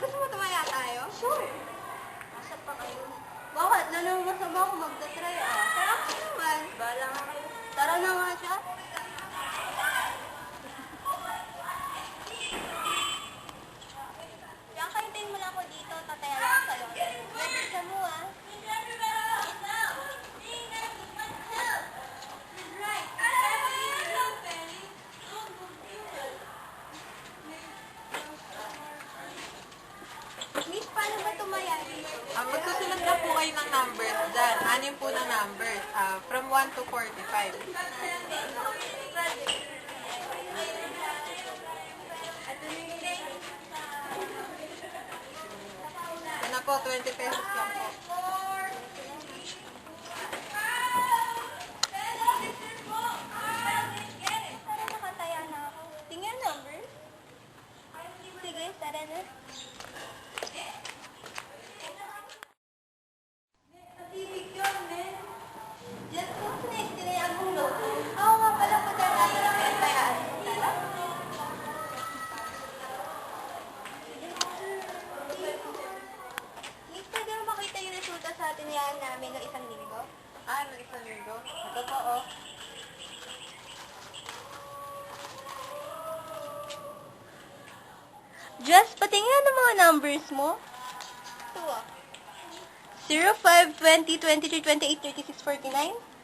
Margaret lang po ng numbers. ah, from 1 to 45. Ito na po, 20 pesos lang po. Na. Tingnan number. Sige, tara na. Yan namin ng isang linggo? Ah, ng isang linggo. Oh. Just, patingin ng mga numbers mo. Ito ah. 05, 20, 23, 28, 36, 49.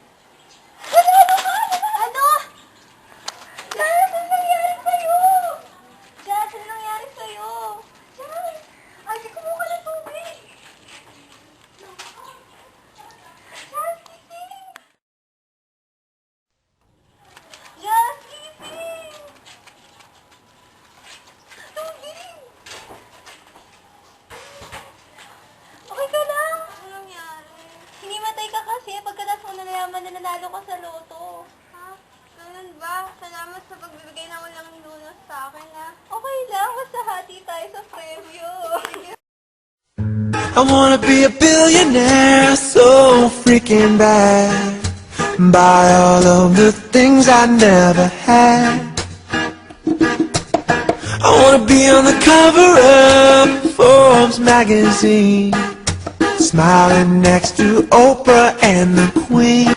Pagkatapos mo nalaman na nanalo ka sa loto. Ha? Ganun ba? Salamat sa pagbibigay ng walang lunas sa akin, ha? Okay lang, basta hati tayo sa premyo. I wanna be a billionaire so freaking bad. Buy all of the things I never had. I wanna be on the cover of Forbes magazine. Smiling next to Oprah and the Queen.